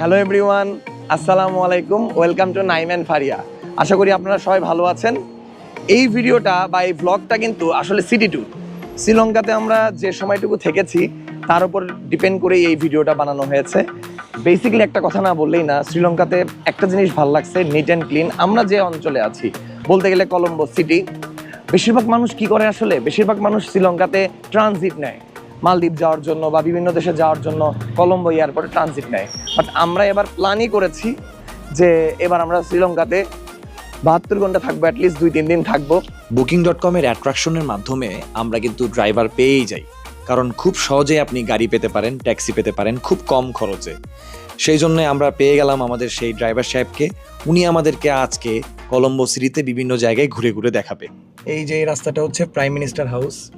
Hello everyone আসসালামু আলাইকুম welcome to Naiman Faria আশা করি আপনারা সবাই ভালো আছেন। এই ভিডিওটা বা এই ব্লগটা কিন্তু আসলে সিটি ট্যুর শ্রীলঙ্কাতে আমরা যে সময়টুকু থেকেছি, তার উপর ডিপেন্ড করে এই ভিডিওটা বানানো হয়েছে। বেসিক্যালি একটা কথা না বললেই না, শ্রীলঙ্কাতে একটা জিনিস ভালো লাগছে নিট অ্যান্ড ক্লিন আমরা যে অঞ্চলে আছি, বলতে গেলে কলম্বো সিটি বেশিরভাগ মানুষ কি করে আসলে? বেশিরভাগ মানুষ শ্রীলঙ্কাতে ট্রানজিট নেয়। মালদ্বীপ যাওয়ার জন্য বা বিভিন্ন দেশে যাওয়ার জন্য কলম্বো এয়ারপোর্টে ট্রানজিট নেয়। বাট আমরা এবার প্ল্যানই করেছি যে এবার আমরা শ্রীলঙ্কাতে বাহাত্তর ঘণ্টা থাকব অ্যাটলিস্ট দুই তিন দিন থাকব। বুকিং ডট কমের অ্যাট্রাকশনের মাধ্যমে আমরা কিন্তু ড্রাইভার পেয়েই যাই। কারণ খুব সহজে আপনি গাড়ি পেতে পারেন ট্যাক্সি পেতে পারেন, খুব কম খরচে। সেই জন্য আমরা পেয়ে গেলাম আমাদের সেই ড্রাইভার সাহেবকে। উনি আমাদেরকে আজকে কলম্বো সিটিতে বিভিন্ন জায়গায় ঘুরে ঘুরে দেখাবে। এই যে রাস্তাটা হচ্ছে prime minister house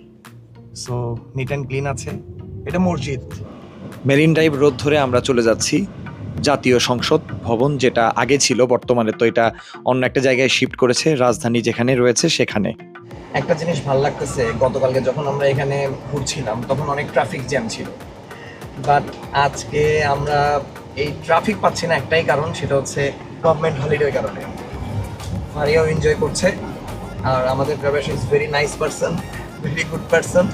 so neat and clean আছে। এটা মসজিদ। মেরিন ড্রাইভ রোড ধরে আমরা চলে যাচ্ছি জাতীয় সংসদ ভবন, যেটা আগে ছিল, বর্তমানে তো এটা অন্য একটা জায়গায় শিফট করেছে, রাজধানী যেখানে রয়েছে সেখানে। একটা জিনিস ভালো লাগতেছে, গতকালকে যখন আমরা এখানে ঘুরছিলাম, তখন অনেক ট্রাফিক জ্যাম ছিল। বাট আজকে আমরা এই ট্রাফিক পাচ্ছি না একটাই কারণ, সেটা হচ্ছে গভর্নমেন্ট হলিডের কারণে। মারিয়াও এনজয় করছে, আর আমাদের driver is very nice person very good person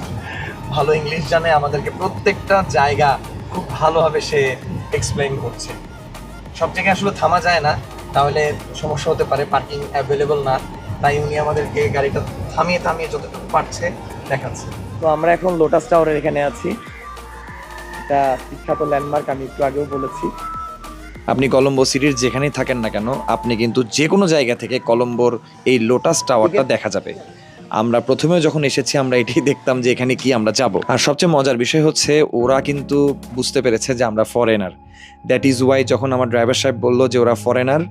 ভালো ইংলিশ জানে, আমাদেরকে প্রত্যেকটা জায়গা খুব ভালোভাবে সে এক্সপ্লেইন করছে। সব জায়গায় আসলে থামা যায় না তাহলে সমস্যা হতে পারে পার্কিং অ্যাভেলেবল না তাই উনি আমাদেরকে গাড়িটা থামিয়ে থামিয়ে যতটুকু পারছে দেখাচ্ছে। তো আমরা এখন লোটাস টাওয়ারের এখানে আছি। এটা বিখ্যাত ল্যান্ডমার্ক আমি একটু আগেও বলেছি। আপনি কলম্বো সিটির যেখানেই থাকেন না কেন আপনি কিন্তু যে কোনো জায়গা থেকে কলম্বোর এই লোটাস টাওয়ারটা দেখা যাবে। আমরা প্রথমে যখন এসেছি, আমরা এটাই দেখতাম যে এখানে কি আমরা যাব। আর সবচেয়ে মজার বিষয় হচ্ছে, ওরা কিন্তু বুঝতে পেরেছে যে আমরা ফরেনার দ্যাট ইজ ওয়াই যখন আমার ড্রাইভার সাহেব বলল যে ওরা ফরেনার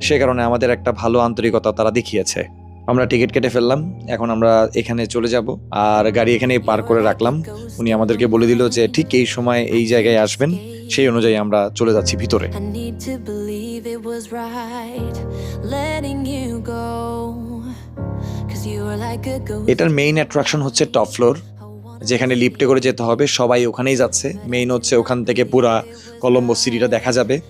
সে কারণে আমাদের একটা ভালো আন্তরিকতা তারা দেখিয়েছে। আমরা টিকিট কেটে ফেললাম, এখন আমরা এখানে চলে যাব। আর গাড়ি এখানে পার করে রাখলাম। উনি আমাদেরকে বলে দিল যে, ঠিক এই সময় এই জায়গায় আসবেন, সেই অনুযায়ী আমরা চলে যাচ্ছি ভিতরে। এটার মেইন অ্যাট্রাকশন হচ্ছে টপ ফ্লোর যেখানে লিফটে করে যেতে হবে সবাই ওখানেই যাচ্ছে। মেইন হচ্ছে ওখান থেকে পুরা কলম্বো সিটিটা দেখা যাবে।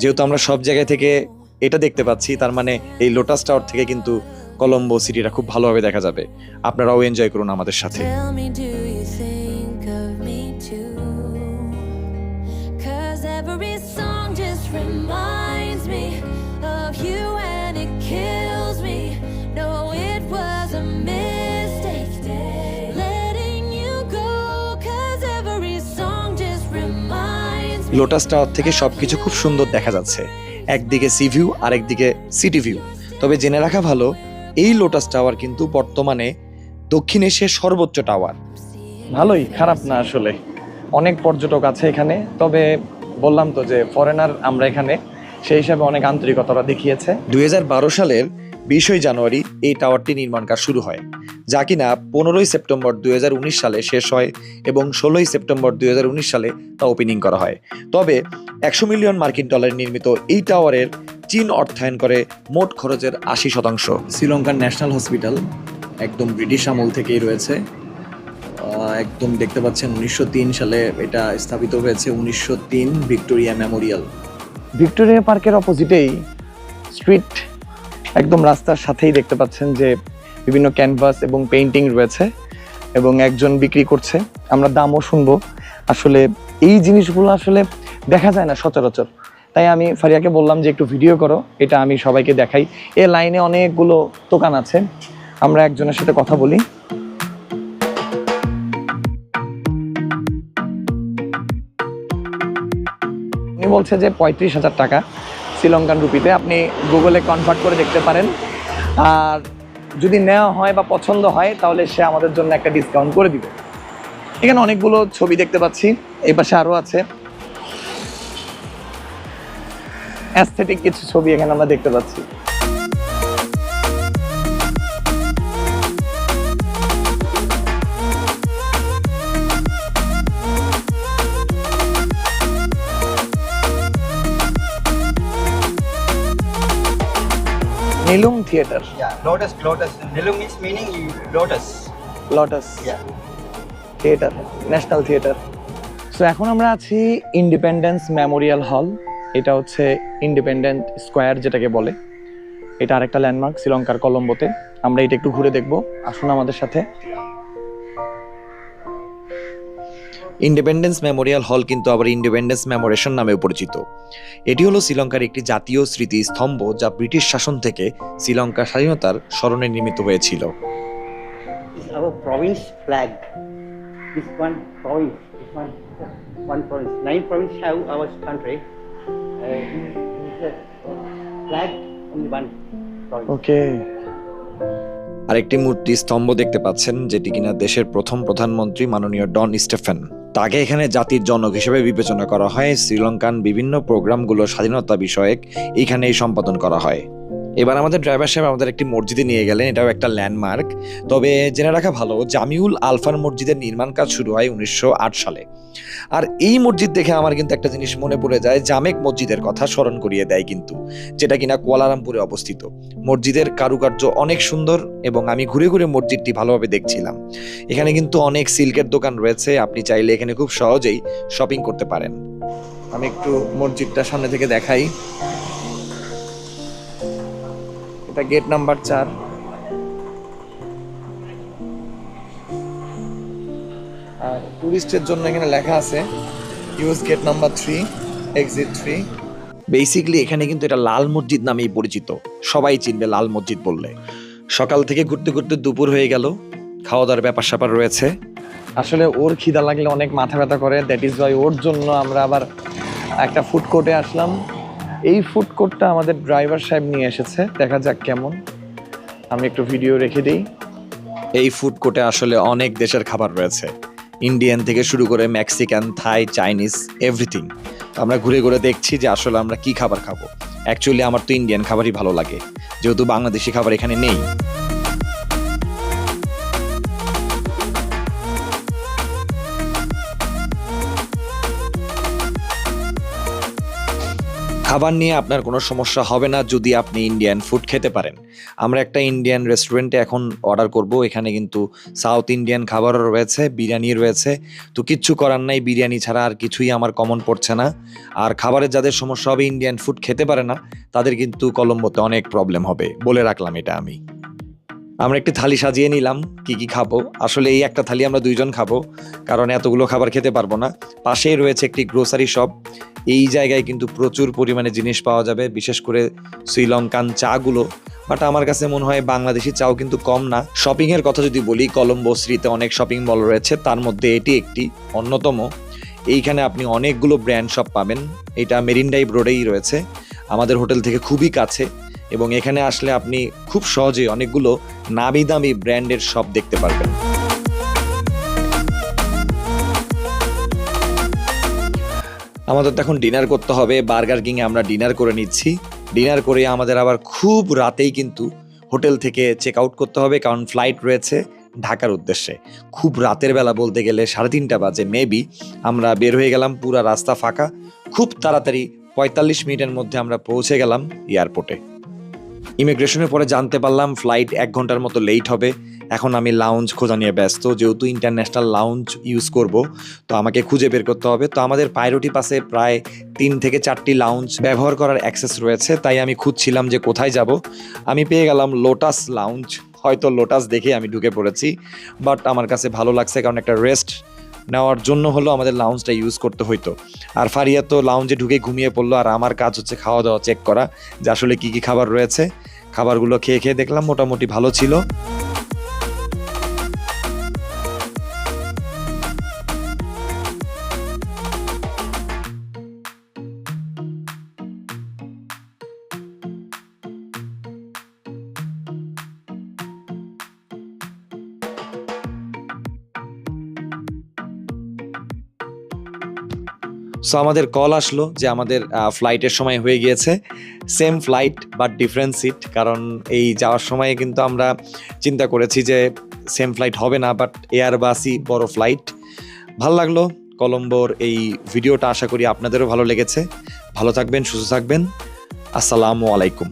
যেহেতু আমরা সব জায়গায় থেকে এটা দেখতে পাচ্ছি তার মানে এই লোটাস টাওয়ার থেকে কিন্তু কলম্বো সিটিটা খুব ভালোভাবে দেখা যাবে। আপনারাও এনজয় করুন আমাদের সাথে। লোটাস টাওয়ার থেকে সবকিছু খুব সুন্দর দেখা যাচ্ছে। একদিকে সি ভিউ আর একদিকে সিটি ভিউ তবে জেনে রাখা ভালো, এই লোটাস টাওয়ার কিন্তু বর্তমানে দক্ষিণ এশিয়ার সর্বোচ্চ টাওয়ার ভালোই, খারাপ না আসলে। অনেক পর্যটক আছে এখানে, তবে বললাম তো যে ফরেনার আমরা এখানে, সেই হিসাবে অনেক আন্তরিকতা দেখিয়েছে। দুই হাজার বারো সালের বিশই জানুয়ারি এই টাওয়ারটি নির্মাণ কাজ শুরু হয় যা কিনা পনেরোই সেপ্টেম্বর দুই হাজার উনিশ সালে শেষ হয় এবং ষোলোই সেপ্টেম্বর দুই হাজার উনিশ সালে তা ওপেনিং করা হয়। তবে একশো মিলিয়ন মার্কিন ডলার নির্মিত এই টাওয়ারের চীন অর্থায়ন করে মোট খরচের আশি শতাংশ। শ্রীলঙ্কার ন্যাশনাল হসপিটাল একদম ব্রিটিশ আমল থেকেই রয়েছে। একদম দেখতে পাচ্ছেন উনিশশো তিন সালে এটা স্থাপিত হয়েছে উনিশশো তিন ভিক্টোরিয়া মেমোরিয়াল। ভিক্টোরিয়া পার্কের অপোজিটেই স্ট্রিট একদম রাস্তার সাথেই দেখতে পাচ্ছেন যে বিভিন্ন ক্যানভাস এবং পেইন্টিং রয়েছে এবং একজন বিক্রি করছে। আমরা দামও শুনব। আসলে এই জিনিসগুলো আসলে দেখা যায় না সচরাচর। তাই আমি ফারিয়াকে বললাম যে একটু ভিডিও করো, এটা আমি সবাইকে দেখাই। এ লাইনে অনেকগুলো দোকান আছে, আমরা একজনের সাথে কথা বলি। বলছে যে পঁয়ত্রিশ হাজার টাকা। শ্রীলঙ্কান রুপিতে, আপনি গুগলে কনভার্ট করে দেখতে পারেন। আর যদি নেওয়া হয় বা পছন্দ হয়, তাহলে সে আমাদের জন্য একটা ডিসকাউন্ট করে দিবে। এখানে অনেকগুলো ছবি দেখতে পাচ্ছি, এই পাশে আরও আছে। অ্যাস্থেটিক কিছু ছবি এখানে আমরা দেখতে পাচ্ছি। Nilum Theatre. Yeah, lotus, lotus. Nilum means meaning you, lotus. Lotus Yeah. Theatre national theatre so এখন আমরা আছি ইন্ডিপেন্ডেন্স মেমোরিয়াল হল এটা হচ্ছে ইন্ডিপেন্ডেন্ট স্কোয়ার যেটাকে বলে এটা আরেকটা ল্যান্ডমার্ক শ্রীলঙ্কার কলম্বোতে আমরা এটা একটু ঘুরে দেখব আসুন আমাদের সাথে ইন্ডিপেন্ডেন্স মেমোরিয়াল হল কিন্তু আবার ইন্ডিপেন্ডেন্স মেমোরেশন নামেও পরিচিত এটি হলো শ্রীলঙ্কার একটি জাতীয় স্মৃতিস্তম্ভ যা ব্রিটিশ শাসন থেকে শ্রীলঙ্কার স্বাধীনতার স্মরণে নির্মিত হয়েছিল This is our province flag. This one province, this one, one province. Nine province have our country. Uh. ওকে আরেকটি মূর্তি স্তম্ভ দেখতে পাচ্ছেন যেটি কিনা দেশের প্রথম প্রধানমন্ত্রী মাননীয় ডন স্টেফেন তাকে এখানে জাতির জনক হিসেবে বিবেচনা করা হয়। শ্রীলঙ্কান বিভিন্ন প্রোগ্রামগুলো স্বাধীনতা বিষয়ক এখানেই সম্পাদন করা হয়। এবার আমাদের ড্রাইভার সাহেব আমাদের একটি মসজিদে নিয়ে গেলেন, এটাও একটা ল্যান্ডমার্ক তবে জেনে রাখা ভালো, জামিউল আলফার মসজিদের নির্মাণ কাজ শুরু হয় উনিশশো আট সালে। আর এই মসজিদ দেখে আমার কিন্তু একটা জিনিস মনে পড়ে যায়, জামেক মসজিদের কথা স্মরণ করিয়ে দেয় কিন্তু, যেটা কিনা কুয়ালালামপুরে অবস্থিত। মসজিদের কারুকার্য অনেক সুন্দর এবং আমি ঘুরে ঘুরে মসজিদটি ভালোভাবে দেখছিলাম। এখানে কিন্তু অনেক সিল্কের দোকান রয়েছে, আপনি চাইলে এখানে খুব সহজেই শপিং করতে পারেন। আমি একটু মসজিদটা সামনে থেকে দেখাই। এটা গেট নাম্বার চার। আর টুরিস্টের জন্য এখানে লেখা আছে use gate number three exit three basically এখানে কিন্তু এটা লাল মসজিদ নামেই পরিচিত। সবাই চিনবে লাল মসজিদ বললে। সকাল থেকে ঘুরতে ঘুরতে দুপুর হয়ে গেল। খাওয়া দাওয়ার ব্যাপার স্যাপার রয়েছে। আসলে ওর খিদা লাগলে অনেক মাথা ব্যথা করে। দ্যাট ইজ ওয়াই ওর জন্য আমরা আবার একটা ফুড কোর্টে আসলাম। এই ফুড কোর্টটা আমাদের ড্রাইভার সাহেব নিয়ে এসেছে। দেখা যাক কেমন। আমি একটু ভিডিও রেখে দিই। এই ফুড কোর্টে আসলে অনেক দেশের খাবার রয়েছে। ইন্ডিয়ান থেকে শুরু করে মেক্সিকান থাই চাইনিজ এভরিথিং আমরা ঘুরে ঘুরে দেখছি যে আসলে আমরা কি খাবার খাব। অ্যাকচুয়ালি আমার তো ইন্ডিয়ান খাবারই ভালো লাগে। যেহেতু বাংলাদেশি খাবার এখানে নেই। খাবার নিয়ে আপনার কোনো সমস্যা হবে না যদি আপনি ইন্ডিয়ান ফুড খেতে পারেন। আমরা একটা ইন্ডিয়ান রেস্টুরেন্টে এখন অর্ডার করব, এখানে কিন্তু সাউথ ইন্ডিয়ান খাবারও রয়েছে, বিরিয়ানি রয়েছে। তো কিচ্ছু করার নাই, বিরিয়ানি ছাড়া আর কিছুই আমার কমন পড়ছে না। আর খাবারের যাদের সমস্যা হবে ইন্ডিয়ান ফুড খেতে পারে না, তাদের কিন্তু কলম্বোতে অনেক প্রবলেম হবে, বলে রাখলাম এটা আমি। আমরা একটি থালি সাজিয়ে নিলাম, কি কি খাব। আসলে এই একটা থালি আমরা দুইজন খাব, কারণ এতগুলো খাবার খেতে পারব না। পাশেই রয়েছে একটি গ্রোসারি শপ এই জায়গায় কিন্তু প্রচুর পরিমাণে জিনিস পাওয়া যাবে, বিশেষ করে শ্রীলঙ্কান চাগুলো। বাট আমার কাছে মনে হয় বাংলাদেশি চাও কিন্তু কম না। শপিং এর কথা যদি বলি কলম্বো শ্রীতে অনেক শপিং মল রয়েছে, তার মধ্যে এটি একটি, অন্যতম। এইখানে আপনি অনেকগুলো ব্র্যান্ড শপ পাবেন। এটা মেরিনডাইভ রোডেই রয়েছে। আমাদের হোটেল থেকে খুবই কাছে। এবং এখানে আসলে আপনি খুব সহজে অনেকগুলো নামি দামি ব্র্যান্ডের শপ দেখতে পারবেন। আমাদের তো এখন ডিনার করতে হবে, বার্গার কিংয়ে আমরা ডিনার করে নিচ্ছি। ডিনার করে আমাদের আবার খুব রাতেই কিন্তু হোটেল থেকে চেক আউট করতে হবে, কারণ ফ্লাইট রয়েছে ঢাকার উদ্দেশ্যে। খুব রাতের বেলা বলতে গেলে সাড়ে তিনটা বাজে মেবি আমরা বের হয়ে গেলাম, পুরা রাস্তা ফাঁকা। খুব তাড়াতাড়ি পঁয়তাল্লিশ মিনিটের মধ্যে আমরা পৌঁছে গেলাম এয়ারপোর্টে ইমিগ্রেশনের পরে জানতে পারলাম ফ্লাইট এক ঘণ্টার মতো লেট হবে। এখন আমি লাউঞ্জ খোঁজা নিয়ে ব্যস্ত, যেহেতু ইন্টারন্যাশনাল লাউঞ্জ ইউজ করব, তো আমাকে খুঁজে বের করতে হবে। তো আমাদের পাইরোটি পাশে প্রায় তিন থেকে চারটি লাউঞ্জ ব্যবহার করার অ্যাক্সেস রয়েছে, তাই আমি খুঁজছিলাম যে কোথায় যাব। আমি পেয়ে গেলাম লোটাস লাউঞ্জ হয়তো লোটাস দেখে আমি ঢুকে পড়েছি বাট আমার কাছে ভালো লাগছে কারণ একটা রেস্ট নেওয়ার জন্য হলো আমাদের লাউঞ্জটা ইউজ করতে হইতো। আর ফারিয়া তো লাউঞ্জে ঢুকে ঘুমিয়ে পড়ল, আর আমার কাজ হচ্ছে খাওয়া দাওয়া চেক করা, যে আসলে কী কী খাবার রয়েছে। খাবারগুলো খেয়ে খেয়ে দেখলাম মোটামুটি ভালো ছিল। সো আমাদের কল আসলো যে আমাদের ফ্লাইটের সময় হয়ে গিয়েছে। Same flight but different seat কারণ এই যাওয়ার সময়ে কিন্তু আমরা চিন্তা করেছি যে সেম ফ্লাইট হবে না বাট এয়ার বাসই বড় ফ্লাইট ভালো লাগল কলম্বোর এই ভিডিওটা আশা করি আপনাদেরও ভালো লেগেছে। ভালো থাকবেন, সুস্থ থাকবেন। আসসালামু আলাইকুম।